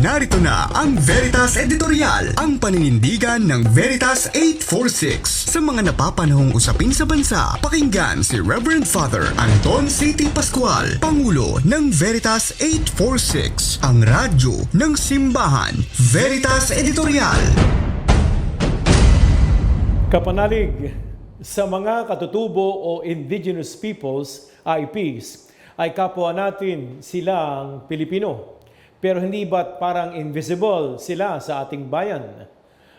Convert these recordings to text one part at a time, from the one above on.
Narito na ang Veritas Editorial, ang paninindigan ng Veritas 846. Sa mga napapanahong usapin sa bansa, pakinggan si Reverend Father Anton C.T. Pascual, Pangulo ng Veritas 846, ang radyo ng simbahan. Veritas Editorial. Kapanalig sa mga katutubo o indigenous peoples, IPs, ay kapwa natin silang Pilipino. Pero hindi ba't parang invisible sila sa ating bayan?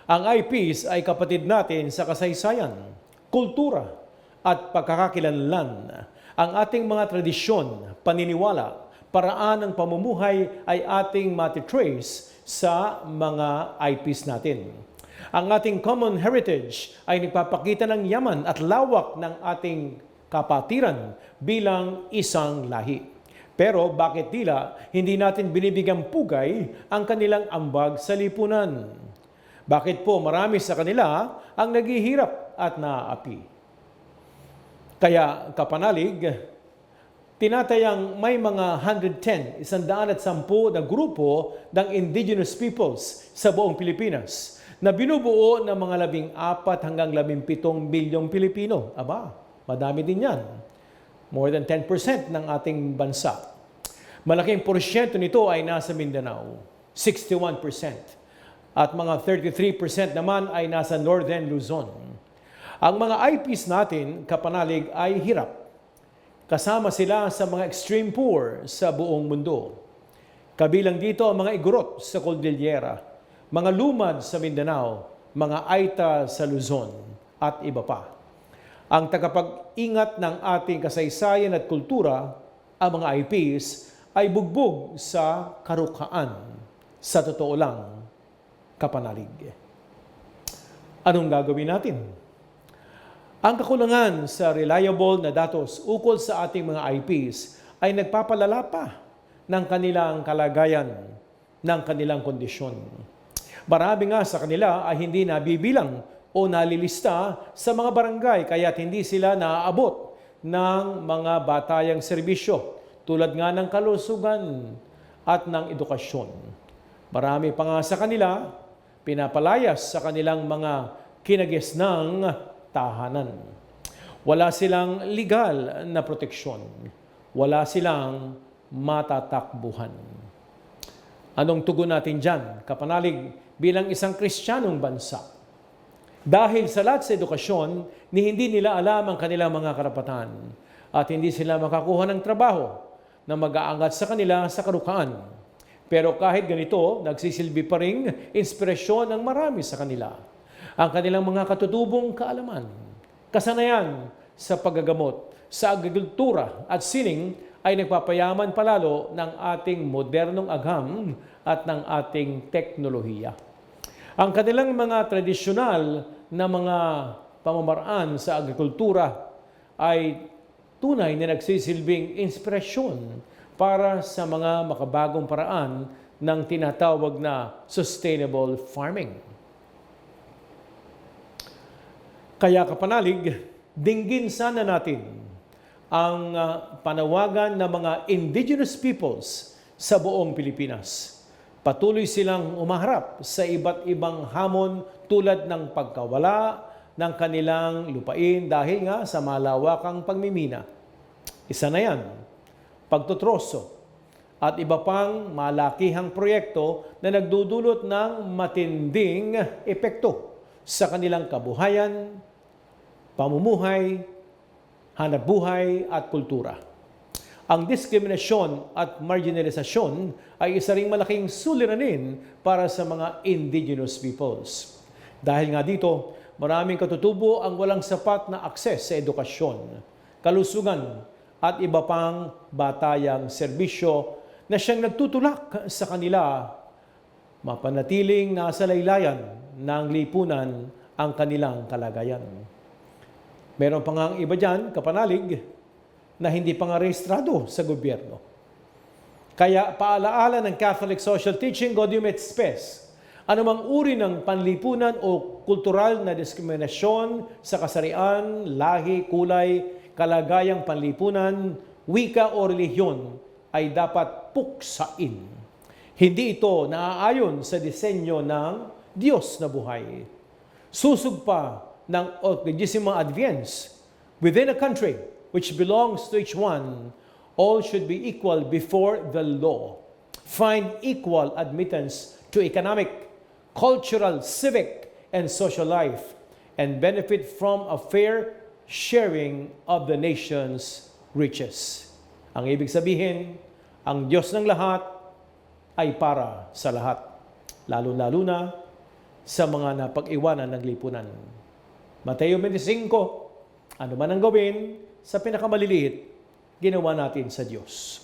Ang IPs ay kapatid natin sa kasaysayan, kultura, at pagkakakilanlan. Ang ating mga tradisyon, paniniwala, paraan ng pamumuhay ay ating matitrace sa mga IPs natin. Ang ating common heritage ay nagpapakita ng yaman at lawak ng ating kapatiran bilang isang lahi. Pero bakit tila hindi natin binibigyang pugay ang kanilang ambag sa lipunan? Bakit po marami sa kanila ang naghihirap at naaapi? Kaya kapanalig, tinatayang may mga 110, 110 na grupo ng indigenous peoples sa buong Pilipinas na binubuo ng mga labing apat hanggang labing pitong bilyong Pilipino. Aba, madami din yan. More than 10% ng ating bansa. Malaking porsyento nito ay nasa Mindanao, 61%. At mga 33% naman ay nasa Northern Luzon. Ang mga IPs natin, kapanalig, ay hirap. Kasama sila sa mga extreme poor sa buong mundo. Kabilang dito ang mga igorot sa Cordillera, mga lumad sa Mindanao, mga Aita sa Luzon, at iba pa. Ang tagapag-ingat ng ating kasaysayan at kultura, ang mga IPs, ay bugbog sa karukaan. Sa totoo lang, kapanalig. Anong gagawin natin? Ang kakulangan sa reliable na datos ukol sa ating mga IPs ay nagpapalala pa ng kanilang kalagayan, ng kanilang kondisyon. Marami nga sa kanila ay hindi nabibilang o nalilista sa mga barangay kaya't hindi sila naaabot ng mga batayang serbisyo tulad nga ng kalusugan at ng edukasyon. Marami pa nga sa kanila pinapalayas sa kanilang mga kinagisnang tahanan. Wala silang legal na proteksyon. Wala silang matatakbuhan. Anong tugon natin dyan, kapanalig, bilang isang kristyanong bansa? Dahil sa lahat sa edukasyon, ni hindi nila alam ang kanilang mga karapatan at hindi sila makakuha ng trabaho na mag-aangat sa kanila sa karukaan. Pero kahit ganito, nagsisilbi pa rin inspirasyon ng marami sa kanila. Ang kanilang mga katutubong kaalaman, kasanayan sa paggagamot, sa agrikultura at sining ay nagpapayaman palalo ng ating modernong agham at ng ating teknolohiya. Ang kanilang mga tradisyonal na mga pamamaraan sa agrikultura ay tunay na nagsisilbing inspirasyon para sa mga makabagong paraan ng tinatawag na sustainable farming. Kaya kapanalig, dinggin sana natin ang uh, panawagan ng mga indigenous peoples sa buong Pilipinas. Patuloy silang umaharap sa iba't ibang hamon tulad ng pagkawala ng kanilang lupain dahil nga sa malawakang pagmimina. Isa na yan, pagtutroso at iba pang malakihang proyekto na nagdudulot ng matinding epekto sa kanilang kabuhayan, pamumuhay, hanap buhay at kultura. Ang diskriminasyon at marginalisasyon ay isa ring malaking suliranin para sa mga indigenous peoples. Dahil nga dito, maraming katutubo ang walang sapat na akses sa edukasyon, kalusugan at iba pang batayang serbisyo na siyang nagtutulak sa kanila mapanatiling nasa laylayan ng lipunan ang kanilang kalagayan. Meron pa nga ang iba dyan, kapanalig, na hindi pa nga rehistrado sa gobyerno. Kaya paalaala ng Catholic Social Teaching Gaudium et Spes, anumang uri ng panlipunan o kultural na diskriminasyon sa kasarian, lahi, kulay, kalagayang panlipunan, wika o relihiyon ay dapat puksain. Hindi ito naaayon sa disenyo ng Diyos na buhay. Susug pa ng Octodecima Advance within a country which belongs to each one, all should be equal before the law. Find equal admittance to economic, cultural, civic, and social life, and benefit from a fair sharing of the nation's riches. Ang ibig sabihin, ang Diyos ng lahat ay para sa lahat, lalo-lalo na sa mga napag-iwanan ng lipunan. Mateo 25, ano man ang gawin sa pinakamaliliit, ginawa natin sa Diyos.